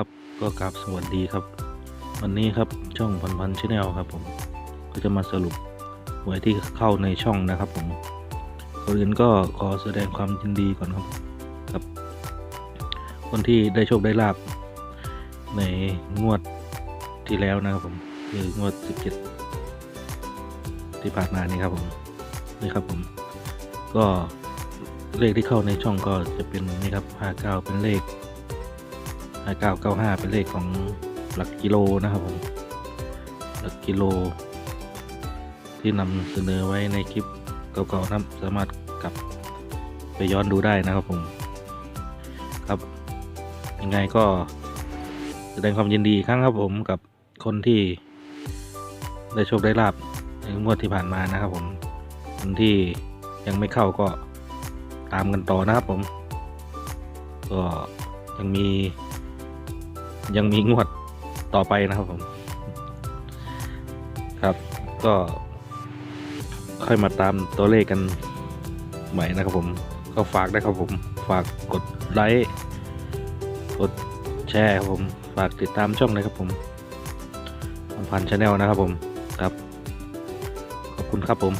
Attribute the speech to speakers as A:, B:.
A: ครับก็กราบสวัสดีครับ วันนี้ครับช่องพันพันชาแนลครับผมก็จะมาสรุปหวยที่เข้าในช่องนะครับผมก่อนอื่นก็ขอแสดงความยินดีก่อนครับครับ คนที่ได้โชคได้ลาบในงวดที่แล้วนะครับผมคืองวด 17 ที่ผ่านมานี่ครับผมนี่ครับผม ก็เลขที่เข้าในช่องก็จะเป็นนี่ครับ 59 เป็นเลข 995 เป็นเลขของหลักกิโลนะครับผม หลักกิโล ที่นำเสนอไว้ในคลิปเก่าๆนะสามารถกลับไปย้อนดูได้นะครับผม ครับ ยังไงก็แสดงความยินดีครั้งครับผมกับคนที่ได้โชคได้ลาบในงวดที่ผ่านมานะครับผม คนที่ยังไม่เข้าก็ตามกันต่อนะครับผม ก็ยังมี ยังมีงวดต่อไปนะครับผม ครับ ก็ ค่อยมาตามตัวเลขกันใหม่นะครับผม ก็ฝากได้ครับผม ฝากกดไลค์กดแชร์ครับผม ฝากติดตามช่องเลยครับผมพันชาแนลนะครับผม ครับ ขอบคุณครับผม